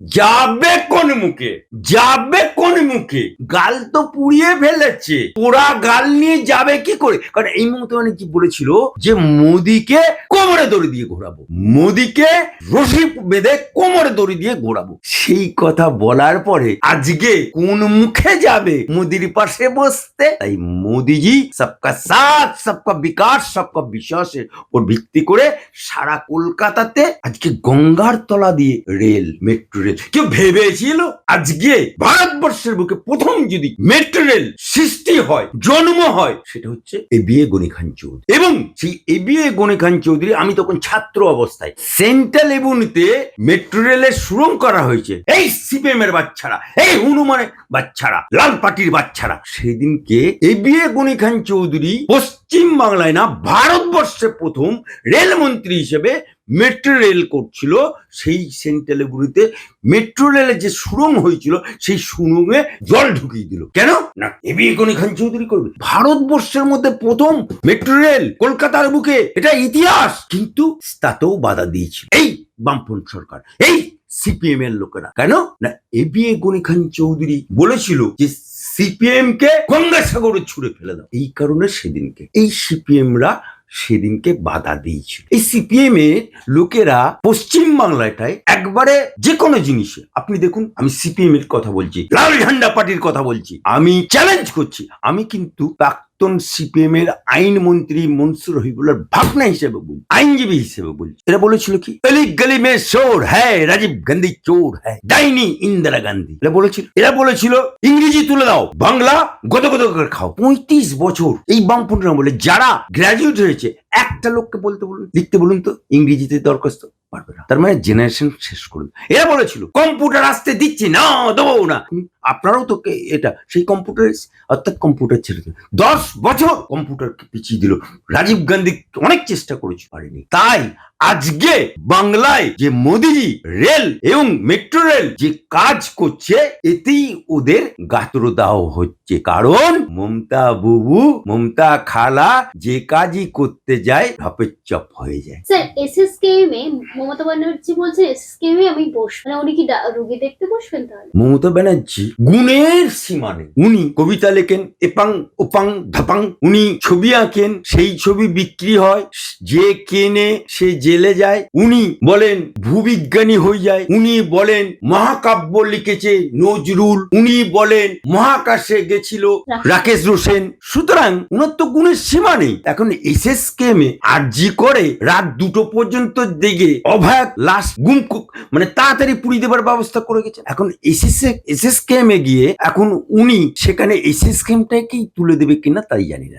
যাবে কোন মুখে? যাবে কোন মুখে? গাল তো পুড়িয়ে ফেলেছে। পোড়া গাল নিয়ে যাবে কি করে? কারণ এই মমতা ব্যানার্জি বলেছিল যে মোদিকে কোমরে দড়ি দিয়ে ঘোরাবো। মোদিকে রশি বেঁধে কোমরে দড়ি দিয়ে ঘোরাবো। সেই কথা বলার পরে আজকে কোন মুখে যাবে মোদির পাশে বসতে? তাই মোদিজি সবকা সাথ, সবকা বিকাশ, সবকা বিশ্বাসের ওর ভিত্তি করে সারা কলকাতাতে আজকে গঙ্গার তলা দিয়ে রেল, মেট্রো রেল কেউ ভেবেছিল আজকে ভারতবর্ষের বুকে প্রথম যদি সৃষ্টি হয়, জন্ম হয়, সেটা হচ্ছে এ গনি খান চৌধুরী। এবং সেই এ গনি খান চৌধুরী, আমি তখন ছাত্র অবস্থায় সেন্ট্রাল এভিনিউতে মেট্রো রেলের সুরং করা হয়েছে। এই সিপিএম এর বাচ্চারা, এই হনুমানের বাচ্চারা, লাল পার্টির বাচ্চারা, সেদিনকে এ বিএ গনি খান চৌধুরী পশ্চিম বাংলায় না, ভারতবর্ষে প্রথম রেলমন্ত্রী হিসেবে মেট্রো রেল করছিল, সেই সেন্ট্রালগুলিতে মেট্রো রেলের যে সুরং হয়েছিল, সেই সুরঙ্গে জল ঢুকিয়ে দিল। কেন? না এবি গনি খান চৌধুরী করবে। ভারতবর্ষের মধ্যে প্রথম মেট্রো রেল কলকাতার বুকে, এটা ইতিহাস। কিন্তু তাতেও বাধা দিয়েছিল। এই বামপন্থ সরকার, এই সিপিএম এর লোকেরা। কেন? না এবি গনি খান চৌধুরী বলেছিল যে সিপিএম কে গঙ্গাসাগরে ছুড়ে ফেলে দাও। এই কারণে সেদিনকে। এই সিপিএমরা সেদিনকে বাধা দিয়েছিল। এই সিপিএম এর লোকেরা পশ্চিম বাংলাটায় একবারে যে কোনো জিনিসে, আপনি দেখুন, আমি সিপিএম এর কথা বলছি, লাল ঝান্ডা পার্টির কথা বলছি, আমি চ্যালেঞ্জ করছি, আমি কিন্তু সিপিএম এর আইন মন্ত্রী মনসুর রহিবুল্লার ভাবনা হিসেবে বলছি আইনজীবী হিসেবে বলছি এরা বলেছিল কি গলি গলি মে চোর হ্যাঁ রাজীব গান্ধী চোর হ্যাঁ ডাইনি ইন্দিরা গান্ধী। এরা বলেছিল এরা বলেছিল, ইংরেজি তুলে দাও, বাংলা গত গত করে খাও। পঁয়ত্রিশ বছর এই বামপন্থীরা বলে যারা গ্রাজুয়েট হয়েছে, একটা লোককে বলতে বলুন, লিখতে বলুন তো, ইংরেজিতে দরখাস্ত। পারবে না। তার মানে জেনারেশন শেষ করবে। এরা বলেছিল, কম্পিউটার আসতে দিচ্ছি না, দেবো না। আপনারাও তো এটা, সেই কম্পিউটার অর্থাৎ কম্পিউটার ছেড়ে দিল দশ বছর কম্পিউটারকে পিছিয়ে দিল। রাজীব গান্ধী অনেক চেষ্টা করেছে পারেনি। তাই আজকে বাংলায় যে মোদিজি রেল এবং মেট্রো রেল যে কাজ করছে এতেই ওদের গাত্রদাহ হচ্ছে। কারণ মমতা বুবু মমতা খালা যে কাজই করতে যায় ঢপের চপ হয়ে যায়। স্যার এসএসকেএম এ মমতা ব্যানার্জি বলছে এসএসকেএম এ আমি বসবো মানে উনি কি রুগী দেখতে বসবেন তাহলে? মমতা ব্যানার্জি গুণের সীমা নেই। উনি কবিতা লেখেন এপাং ওপাং ধাপাং। উনি ছবি আঁকেন সেই ছবি বিক্রি হয় যে কেনে সে জেলে যায় উনি বলেন ভূবিজ্ঞানী হয়ে যায় উনি বলেন মহাকাব্য লিখেছে নজরুল উনি বলেন মহাকাশে গেছিল রাকেশ। রোশন। সুতরাং উনার তো গুণের সীমা নেই। এখন এস এসএস কেমে আরজি করে রাত দুটো পর্যন্ত দিকে অভয়াত লাশ গুম মানে তাড়াতাড়ি পুড়িয়ে দেবার ব্যবস্থা করে গেছে এখন এসএস এসএস কেমে গিয়ে এখন উনি সেখানে এসএস কেমটাকেই তুলে দেবে কিনা তাই জানি না।